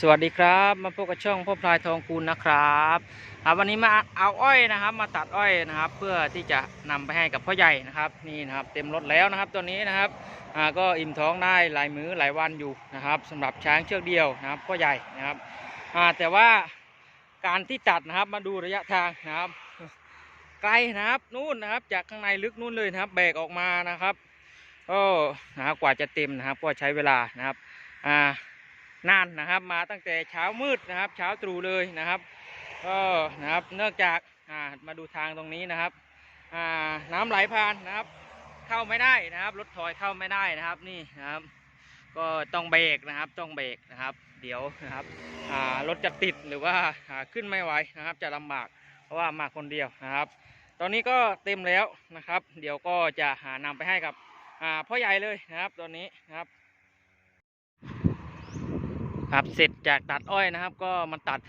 สวัสดีครับมาพบกับช่องพ่อพลายทองคูณนะครับอ่าวันนี้มาเอาอ้อยนะครับ มาตัดอ้อยนะครับ เพื่อที่จะนำไปให้กับพ่อใหญ่นะครับนี่นะครับเต็มรถแล้วนะครับตัวนี้นะครับอ่าก็อิ่มท้องได้หลายมื้อหลายวันอยู่นะครับสำหรับช้างเชือกเดียวนะครับพ่อใหญ่นะครับอ่าแต่ว่าการที่ตัดนะครับมาดูระยะทางนะครับ ไกลนะครับนู่นนะครับ จากข้างในลึกนู่นเลยนะครับ แบกออกมานะครับก็นะครับกว่าจะเต็มนะครับ ก็ใช้เวลานะครับอ่า นานนะครับ มาตั้งแต่เช้ามืดนะครับ เช้าตรู่เลยนะครับก็นะครับเนื่องจากมาดูทางตรงนี้นะครับน้ำไหลผ่านนะครับ เข้าไม่ได้นะครับรถถอยเข้าไม่ได้นะครับนี่นะครับ ก็ต้องเบรกนะครับต้องเบรกนะครับ เดี๋ยวนะครับรถจะติดหรือว่าขึ้นไม่ไหวนะครับ จะลำบากเพราะว่ามาคนเดียวนะครับ ตอนนี้ก็เต็มแล้วนะครับ เดี๋ยวก็จะหานำไปให้กับพ่อใหญ่เลยนะครับ ตอนนี้นะครับ ครับเสร็จจากตัดอ้อยนะครับ ก็มาตัด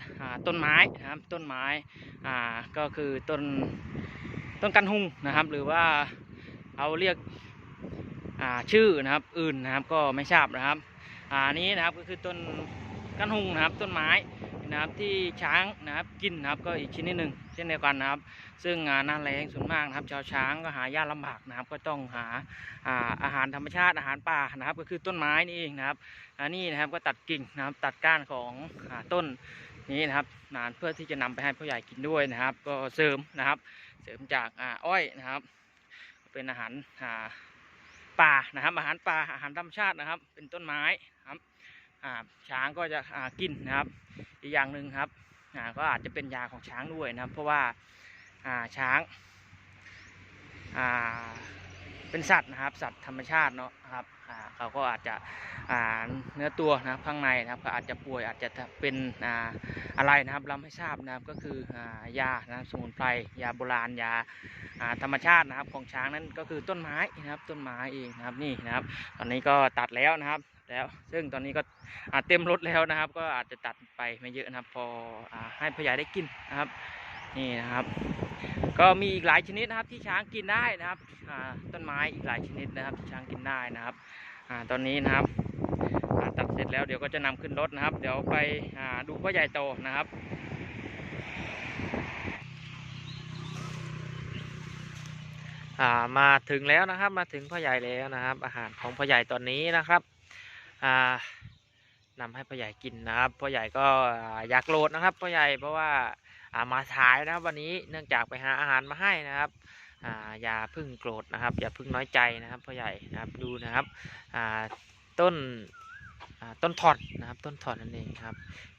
ต้นไม้นะครับ ต้นไม้อ่าก็คือต้นต้นกันหุงนะครับ หรือว่าเอาเรียกอ่าชื่อนะครับอื่นนะครับก็ไม่ทราบนะครับอ่านี้นะครับก็คือต้นกันหุงนะครับต้นไม้ นะครับที่ช้างนะครับกินนะครับก็อีกชนิดหนึ่งเช่นเดียวกันนะครับ ซึ่งอ่าหน้าแรงส่วนมากนะครับชาวช้างก็หายากลำบากนะครับ ก็ต้องหาอาหารธรรมชาติอาหารป่านะครับ ก็คือต้นไม้นี่เองนะครับอันนี้นะครับก็ตัดกิ่งนะครับตัดก้านของต้นนี้นะครับนานเพื่อที่จะนำไปให้ผู้ใหญ่กินด้วยนะครับ ก็เสริมนะครับ เสริมจากอ้อยนะครับ เป็นอาหารป่านะครับ อาหารป่าอาหารธรรมชาตินะครับ เป็นต้นไม้ครับ ช้างก็จะกินนะครับ อีกอย่างหนึ่งครับก็อาจจะเป็นยาของช้างด้วยนะครับ เพราะว่าช้างาเป็นสัตว์นะครับ สัตว์ธรรมชาติเนาะครับเขาก็อาจจะเนื้อตัวนะครับข้างในนะครับก็อาจจะป่วยอาจจะเป็นออะไรนะครับเราไม่ทราบนะครับก็คืออ่ายานะครับสมุนไพรยาโบราณยาอ่าธรรมชาตินะครับของช้างนั้นก็คือต้นไม้นะครับต้นไม้เองนะครับนี่นะครับ ตอนนี้ก็ตัดแล้วนะครับ แล้ว ซึ่งตอนนี้ก็อาเต็มรถแล้วนะครับ ก็อาจจะตัดไปไม่เยอะนะครับ พออให้พ่อใหญ่ได้กินนะครับ นี่นะครับ ก็มีอีกหลายชนิดนะครับที่ช้างกินได้นะครับต้นไม้อีกหลายชนิดนะครับที่ช้างกินได้นะครับอตอนนี้นะครับตัดเสร็จแล้วเดี๋ยวก็จะนำขึ้นรถนะครับ เดี๋ยวไปดูพ่อใหญ่โตนะครับามาถึงแล้วนะครับมาถึงพ่อใหญ่แล้วนะครับ อาหารของพ่อใหญ่ตอนนี้นะครับ นำให้พ่อใหญ่กินนะครับพ่อใหญ่ก็อยากโหลดนะครับพ่อใหญ่เพราะว่าอ่ามาสายนะครับวันนี้เนื่องจากไปหาอาหารมาให้นะครับอ่าอย่าพึ่งโกรธนะครับ อย่าพึ่งน้อยใจนะครับพ่อใหญ่นะครับดูนะครับอ่าต้นอ่าต้นถอดนะครับต้นถอดนั่นเองครับ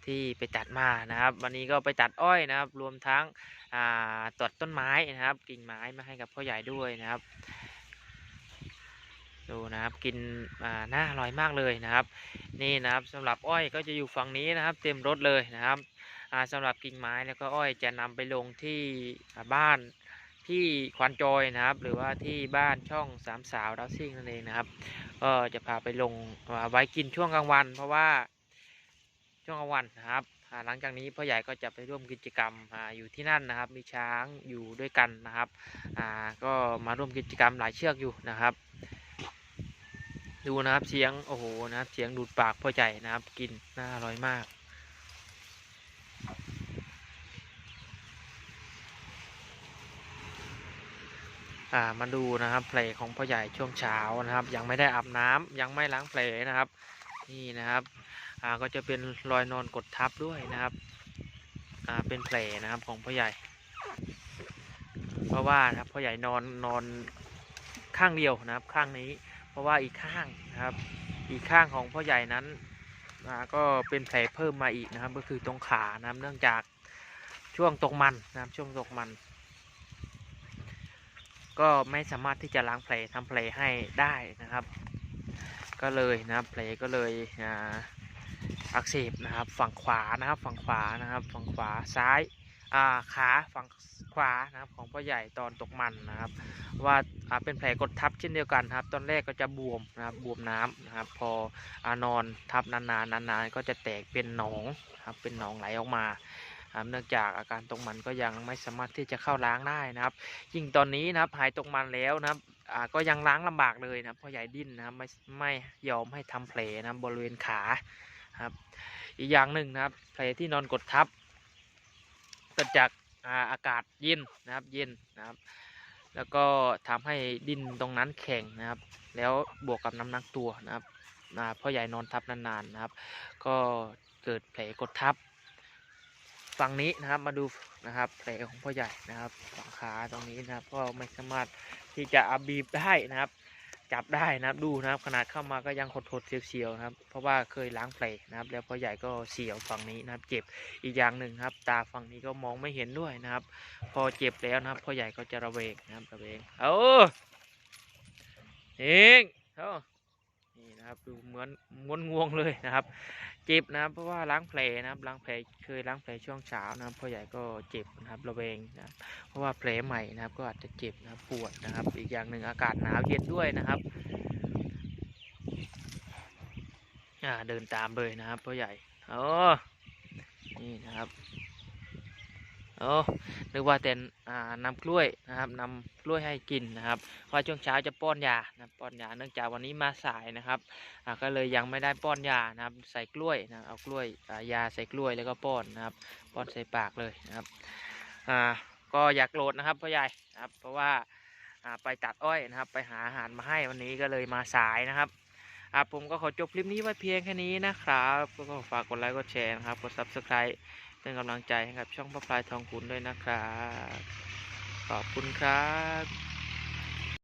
ที่ไปตัดมานะครับ วันนี้ก็ไปตัดอ้อยนะครับ รวมทั้งอ่าตัดต้นไม้นะครับ กิ่งไม้มาให้กับพ่อใหญ่ด้วยนะครับ ดูนะครับกินน่าอร่อยมากเลยนะครับ นี่นะครับสำหรับอ้อยก็จะอยู่ฝั่งนี้นะครับ เต็มรถเลยนะครับอ่าสำหรับกิ่งไม้แล้วก็อ้อยจะนำไปลงที่บ้านที่ควานจอยนะครับ หรือว่าที่บ้านช่องสามสาวดาวซิ่งนั่นเองนะครับก็จะพาไปลงไว้กินช่วงกลางวัน เพราะว่าช่วงกลางวันนะครับหลังจากนี้พ่อใหญ่ก็จะไปร่วมกิจกรรมออยู่ที่นั่นนะครับ มีช้างอยู่ด้วยกันนะครับก็มาร่วมกิจกรรมหลายเชือกอยู่นะครับ ดูนะครับเสียงโอ้โหนะครับเสียงดูดปากพ่อใหญ่นะครับ กินน่าอร่อยมาก อ่ามาดูนะครับแผลของพ่อใหญ่ช่วงเช้านะครับ ยังไม่ได้อาบน้ำยังไม่ล้างแผลนะครับ นี่นะครับ อ่าก็จะเป็นรอยนอนกดทับด้วยนะครับ อ่าเป็นแผลนะครับของพ่อใหญ่ เพราะว่านะครับพ่อใหญ่นอนนอนข้างเดียวนะครับข้างนี้ ราะว่าอีกข้างนะครับ อีกข้างของพ่อใหญ่นั้นอ่าก็เป็นแผลเพิ่มมาอีกนะครับ ก็คือตรงขานะครับเนื่องจากช่วงตกมันนะครับช่วงตกมัน ก็ไม่สามารถที่จะล้างแผลทำแผลให้ได้นะครับ ก็เลยนะครับแผลก็เลยอักเสบนะครับ ฝั่งขวานะครับ ฝั่งขวานะครับ ฝั่งขวาซ้าย ขาฝั่งขวานะครับของพ่อใหญ่ตอนตกมันนะครับ ว่าาเป็นแผลกดทับเช่นเดียวกันครับ ตอนแรกก็จะบวมนะครับบวมน้ำนะครับ พออนอนทับนานๆนานๆก็จะแตกเป็นหนองนะครับเป็นหนองไหลออกมาเนื่องจากอาการตรงมันก็ยังไม่สามารถที่จะเข้าล้างได้นะครับ ยิ่งตอนนี้นะครับหายตกมันแล้วนะครับก็ยังล้างลำบากเลยนะครับพ่อใหญ่ดิ้นนะครับไม่ไม่ยอมให้ทำแผลนะบบริเวณขาครับ อีกอย่างหนึ่งนะครับแผลที่นอนกดทับ เกิดจากอากาศเย็นนะครับเย็นนะครับ แล้วก็ทำให้ดินตรงนั้นแข็งนะครับ แล้วบวกกับน้ำหนักตัวนะครับพ่อใหญ่นอนทับนานๆนะครับ ก็เกิดแผลกดทับฝั่งนี้นะครับมาดูนะครับแผลของพ่อใหญ่นะครับฝั่งขาตรงนี้นะครับก็ไม่สามารถที่จะอาบีบได้นะครับ จับได้นะครับดูนะครับ ขนาดเข้ามาก็ยังหดๆเสียวๆนะครับ เพราะว่าเคยล้างแผลนะครับ แล้วพ่อใหญ่ก็เสียวฝั่งนี้นะครับ เจ็บอีกอย่างหนึ่งครับ ตาฝั่งนี้ก็มองไม่เห็นด้วยนะครับ พอเจ็บแล้วนะครับพ่อใหญ่ก็จะระเวงนะครับระเวงเอาเองเอา นี่นะครับดูเหมือนม้วนงวงเลยนะครับ เจ็บนะครับ เพราะว่าล้างแผลนะครับล้างแผลเคยล้างแผลช่วงเช้านะครับพ่อใหญ่ก็เจ็บนะครับระเวงนะครับเพราะว่าแผลใหม่นะครับ ก็อาจจะเจ็บนะครับปวดนะครับ อีกอย่างหนึ่งอากาศหนาวเย็นด้วยนะครับอ่าเดินตามเลยนะครับพ่อใหญ่โอ้นี่นะครับโอ้นึกว่าแต่อ่านำกล้วยนะครับนำกล้วยให้กินนะครับเพราช่วงเช้าจะป้อนยา อนยาเนื่องจากวันนี้มาสายนะครับก็เลยยังไม่ได้ป้อนยานะครับ ใส่กล้วยนะเอากล้วยยาใส่กล้วยแล้วก็ป้อนนะครับ ป้อนใส่ปากเลยนะครับก็อยากโกรธนะครับพ่อใหญ่นะครับ เพราะว่าไปตัดอ้อยนะครับ ไปหาอาหารมาให้วันนี้ก็เลยมาสายนะครับผมก็ขอจบคลิปนี้ไว้เพียงแค่นี้นะครับก็ฝากกดไลค์กดแชร์นะครับกด subscribe เป็นกำลังใจให้กับช่องพ่อพลายทองคุณด้วยนะครับ ขอบคุณครับ